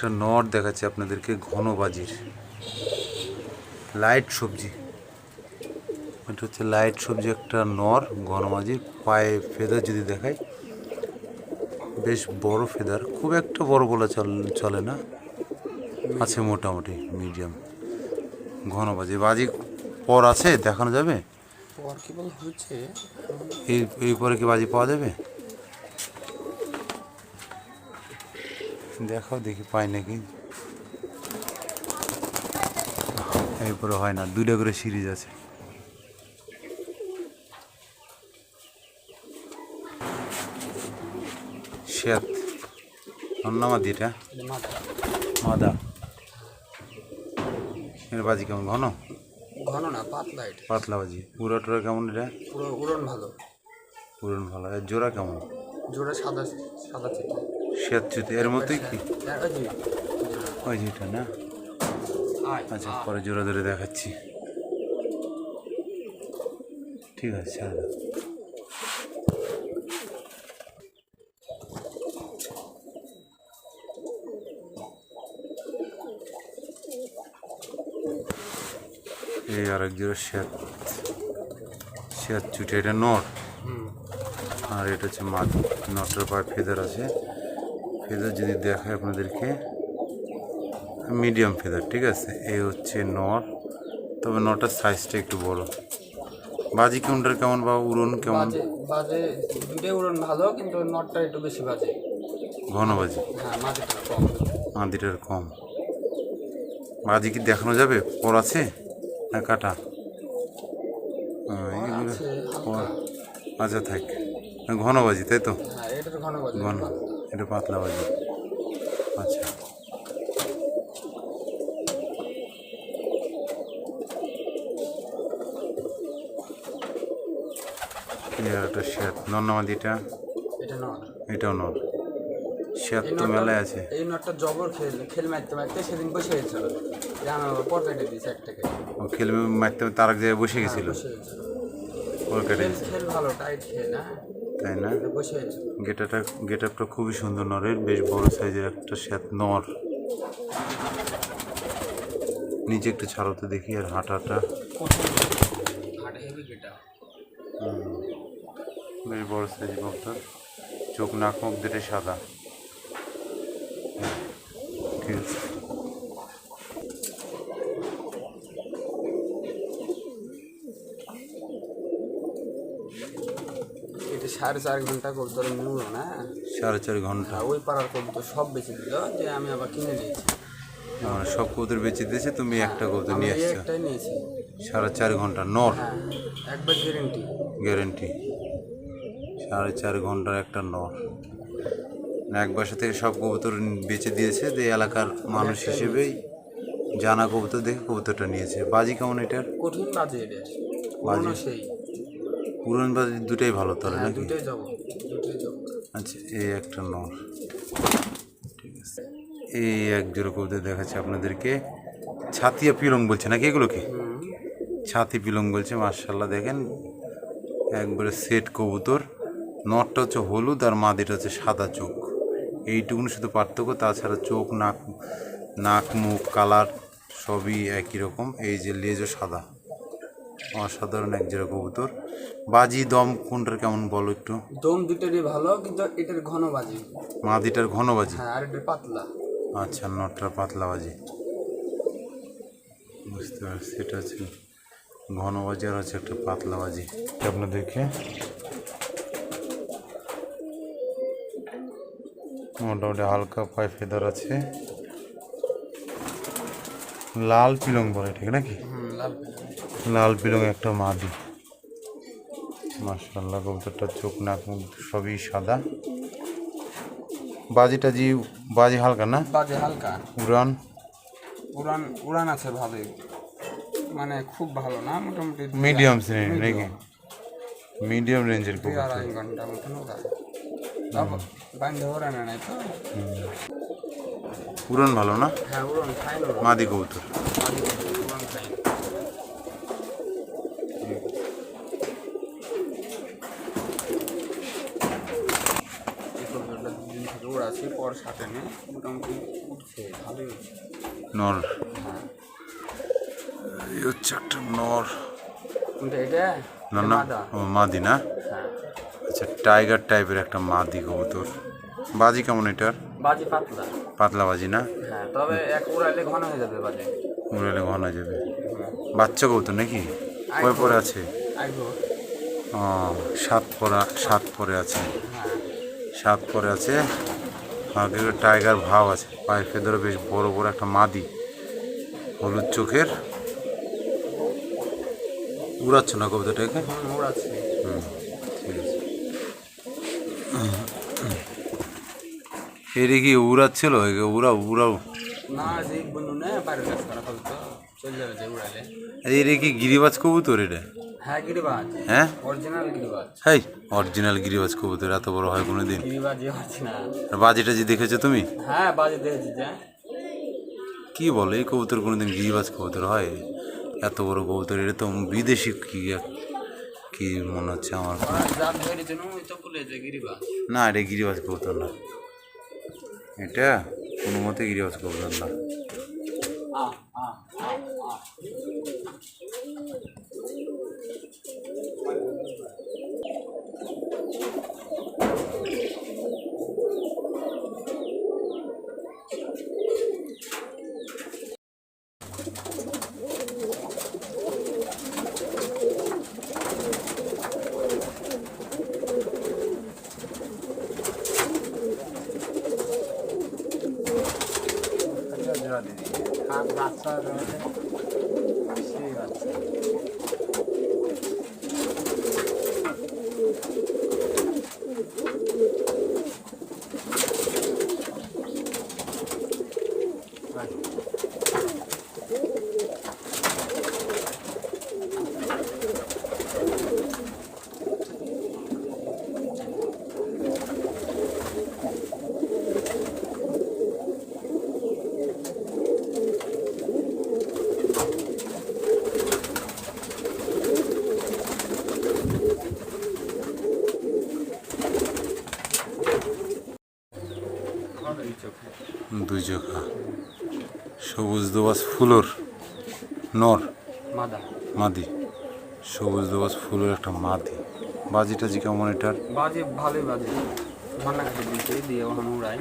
একটা নট দেখাচ্ছে আপনাদেরকে ঘন বাজির। লাইট সবজি। এটা হচ্ছে লাইট সবজি একটা নর ঘন বাজির। পায়ে ফেদার যদি দেখায় বেশ বড় ফেদার। খুব একটা বড় বলা চল না। আছে মোটামুটি মিডিয়াম। ঘন বাজি। বাজি পর আছে দেখানো যাবে? এই পরে কি বাজি পাওয়া যাবে? দেখাও দেখি পাই নাকি। এরপরে হয় না দুইটা করে সিরিজ আছে। এটা এটা? মাদা। এর বাজি কেমন ঘন? ঘন না পাতলা এটা। পাতলা বাজি। পুরা টুরা কেমন এটা? পুরো উড়ন ভালো। পুরন ভালো। এর জোড়া কেমন? জোড়া সাদা সাদা থেকে। শ্বেত এর মতোই কি? ওই যেটা না? আচ্ছা পরে জোড়া ধরে দেখাচ্ছি। ঠিক আছে ছেড়ে। এই আরেক জোড়া শ্বেত শ্বেত চুটি এটা নট। আর এটা হচ্ছে মাছ নটের পায়ে ফেদার আছে। ফেদার যদি দেখায় আপনাদেরকে মিডিয়াম ফেদার ঠিক আছে? এই হচ্ছে নট তবে নটার সাইজটা একটু বড়। বাজি কাউন্টার কেমন বা উড়ন কেমন? বাজে বাজে দুটাই উড়ন ভালো কিন্তু নটটা একটু বেশি বাজে। ঘন বাজি? হ্যাঁ মাটিটা কম। বাজি কি দেখানো যাবে? পর আছে? না কাটা? এগুলো আচ্ছা থাক। ঘন বাজি তাই তো? হ্যাঁ ঘন। এটা পাতলা বাজি আচ্ছা। একটা এটা? এটাও নর তো মেলায় আছে। এই নটটা জবর খেল খেল মারতে মারতে সেদিন বসে গেছিল। পর কেটে দিয়েছি এক থেকে ও খেলবে মারতে আরেক জায়গায় বসে গেছিল? কেটে খেল খেল ভালো টাইট খেল না তাই না? গেটাটা গেট আপটা খুবই সুন্দর নরের বেশ বড় সাইজের একটা শ্বেত নর। নিচে একটু ছাড়াতে দেখি আর হাঁটাটা। বেশ বড় সাইজ বক্তা চোখ নাক মুখ দুটো সাদা। ঠিক আছে এটা সাড়ে চার ঘণ্টা কবুতর মূল্য না? সাড়ে চার ঘণ্টা। ওই পাড়ার কবুতর সব বেঁচে দিল যে আমি আবার কিনে নিয়েছি। মানে সব কবুতর বেঁচে দিয়েছে তুমি একটা কবুতর নিয়ে আসছো? একটাই নিয়েছি। সাড়ে চার ঘণ্টা নর? হ্যাঁ একবার গ্যারেন্টি গ্যারেন্টি সাড়ে চার ঘণ্টার একটা নর। এক বাসা থেকে সব কবুতর বেচে দিয়েছে যে এলাকার মানুষ হিসেবেই জানা কবুতর দেখে কবুতরটা নিয়েছে। বাজি কেমন এটার? কঠিন বাজে এটা। বাজে। সেই। পুরন বাজি দুটাই ভালো তাহলে হ্যাঁ নাকি? দুটোই যাব দুটোই যাব আচ্ছা এই একটা নর। ঠিক আছে। এই এক জোড়া কবুতর দেখাচ্ছে আপনাদেরকে। ছাতিয়া পিলং বলছে নাকি এগুলোকে ছাতি পিলং বলছে মার্শাল্লাহ দেখেন। একবারে সেট কবুতর। নটটা হচ্ছে হলুদ আর মাদিটা হচ্ছে সাদা চোখ। এইটুকুনি শুধু পার্থক্য তাছাড়া চোখ নাক নাক মুখ কালার সবই একই রকম। এই যে লেজও সাদা। অসাধারণ এক জোড়া কবুতর। বাজি দম কোনটার কেমন বলো একটু? দম দুটোরই ভালো কিন্তু এটার ঘন বাজি। মা মাদিটার ঘন বাজি? হ্যাঁ আর এটার পাতলা। আচ্ছা নটটার পাতলা বাজি। বুঝতে পারছি এটা হচ্ছে ঘন বাজি আর হচ্ছে একটা পাতলা বাজি। আপনাদেরকে মোটামুটি হালকা পায়ে ফেদার আছে। লাল পিলং বলে ঠিক নাকি? হুম লাল লাল পিলং একটা মাদি। মার্শাল্লাহ কবুতরটার চোখ নাক সবই সাদা। বাজি টাজি বাজি হালকা না? বাজে হালকা। উড়ান। উড়ান উড়ান আছে ভালোই। মানে খুব ভালো না মোটামুটি মিডিয়াম শ্রেণির নাকি? মিডিয়াম রেঞ্জের কবুতর। আড়াই ঘণ্টা মতন বান্ধে নাই তো। উড়ান ভালো না? হ্যাঁ উড়ান ফাইন মাদি কবুতর। মাঝে মাঝে উড়ন ফাইন পর সাথে নিয়ে মোটামুটি উঠছে ভালোই উঠছে। নর। এই হচ্ছে একটা নর। কোনটা এটা? না না ও মাদি না? হ্যাঁ। আচ্ছা টাইগার টাইপের একটা মাদি কবুতর। বাজি কেমন এটার? বাজি পাতলা। পাতলা বাজি না? হ্যাঁ তবে এক উড়াইলে ঘন হয়ে যাবে বাজে। উড়ালে ঘন হয়ে যাবে। বাচ্চা কবুতর নাকি? কয় পরে আছে? ও সাত পরা সাত পরে আছে। হ্যাঁ। সাত পরে আছে। আগে টাইগার ভাব আছে। পায়ের ফেদরে বেশ বড় বড় একটা মাদি। হলুদ চোখের। উড়াচ্ছ না কবিতাটাকে হুম ঠিক আছে। এটা কি উড়াচ্ছিল? একে উড়াও এটা কি গিরিবাজ কবুতর এটা? হ্যাঁ গিরিবাজ। হ্যাঁ? অরিজিনাল গিরিবাজ। হাই অরিজিনাল গিরিবাজ কবুতর এত বড় হয় কোনো দিন গিরিবাজই অরিজিনাল। বাজিটা যে দেখেছ তুমি? হ্যাঁ বাজে দেখেছি যে। কি বলো এই কবুতর কোনোদিন গিরিবাজ কবুতর হয়? এত বড় কবুতর এটা তো বিদেশি কি কি মনে হচ্ছে আমার? বলেছে না এটা গিরিবাজ কবুতর না। এটা কোনো মতে গিরিবাজ কবুতর না। 다 맞춰줘야 돼. 시간. দুই চোখা। সবুজ দোবাস ফুলোর নর। মাদা। মাদি। সবুজ দোবাস ফুলের একটা মাদি। বাজি টাজি কেমন এটার? বাজে ভালোই বাজে। ঝর্ণা দিয়ে ওখানে উড়াই।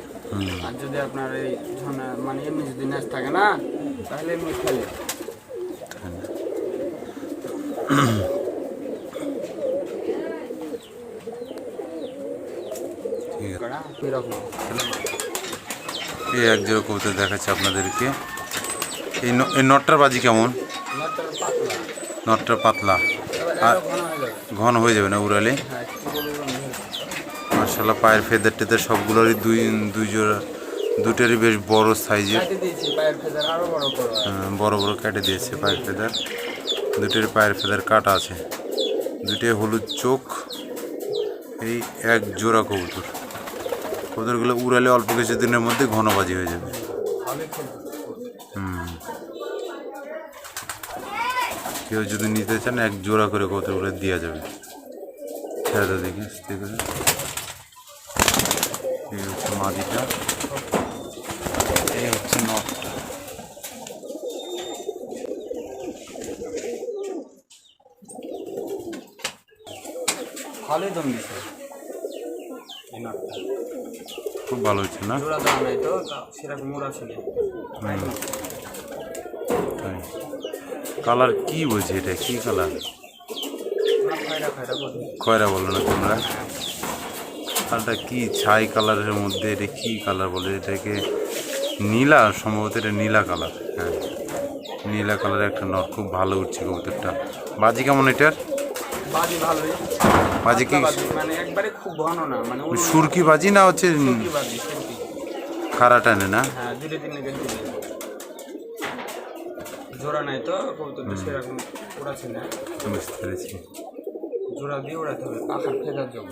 আর যদি আপনার এই ঝর্ণা মানে এমনি যদি ন্যাচ থাকে না তাহলে এমনি খেলে। ঠিক আছে। এরকম। এই এক জোড়া কবুতর দেখাচ্ছি আপনাদেরকে। এই এই নটটার বাজি কেমন? নটটা পাতলা। আর- ঘন হয়ে যাবে হয়ে না উড়ালে? হ্যাঁ। মার্শাল্লাহ পায়ের ফেদার টেদার সবগুলোরই দুই দুই জোড়া দুটারই বেশ বড় সাইজের। আরও বড় বড় বড় কেটে দিয়েছে পায়ের ফেদার। দুটোর পায়ের ফেদার কাটা আছে। দুটোই হলুদ চোখ। এই এক জোড়া কবুতর। কবুতরগুলো উড়ালে অল্প কিছু দিনের মধ্যে ঘনবাজি হয়ে যাবে। হুম। কেউ যদি নিতে চান, এক জোড়া করে কবুতরগুলো দেওয়া যাবে। ছেড়ে এই হচ্ছে দম দিছে। এই খুব ভালো হচ্ছে না? জোড়া দেওয়া নাই তো সেরকম ওরা ছিল। কালার কি বলছে এটা? কি কালার? খয়রা বলো না তোমরা। কালারটা কি? ছাই কালারের মধ্যে এটা কি কালার বলে? এটাকে নীলা সম্ভবত এটা নীলা কালার। হ্যাঁ নীলা কালারের একটা নট। খুব ভালো উঠছে কবুতরটা। বাজি কেমন এটার? বাজি ভালোই। বাজি কি মানে একবারে খুব ঘন না মানে সুরকি বাজি না হচ্ছে খাড়া টানে না? হ্যাঁ জোড়া নাই তো কবুতরটা সেরকম ওড়াচ্ছে না। বুঝতে পেরেছি। জোড়া দিয়ে ওড়াতে হবে পাখার ফেদার জন্য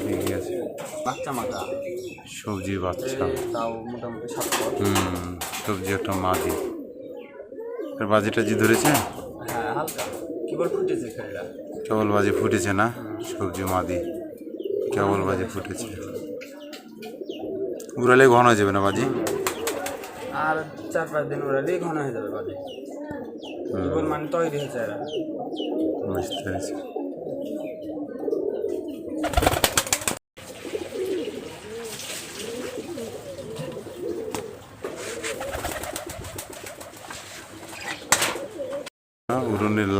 ঠিকই আছে। বাচ্চা মাথা। সবজি বাচ্চা। তাও মোটামুটি হুম সবজি একটা মাদি। এর বাজিটা টাজি ধরেছে? হ্যাঁ কেবল বাজি ফুটেছে না? সবজি মাদি। কেবল বাজি ফুটেছে। উড়ালে ঘন হয়ে যাবে না বাজি? আর চার পাঁচ দিন ওরালেই ঘন হয়ে যাবে বাজি। মানে তৈরি হয়েছে বুঝতে পেরেছি।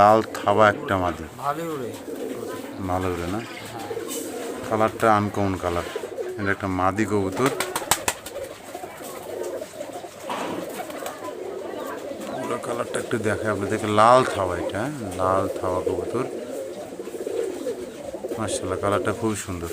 লাল থাবা একটা মাদি ভালো উড়ে না? কালারটা আনকমন কালার এটা একটা মাদি কবুতর। পুরো কালারটা একটু দেখে আপনাদেরকে। লাল থাবা এটা হ্যাঁ? লাল থাবা কবুতর। মার্শাল্লাহ কালারটা খুব সুন্দর।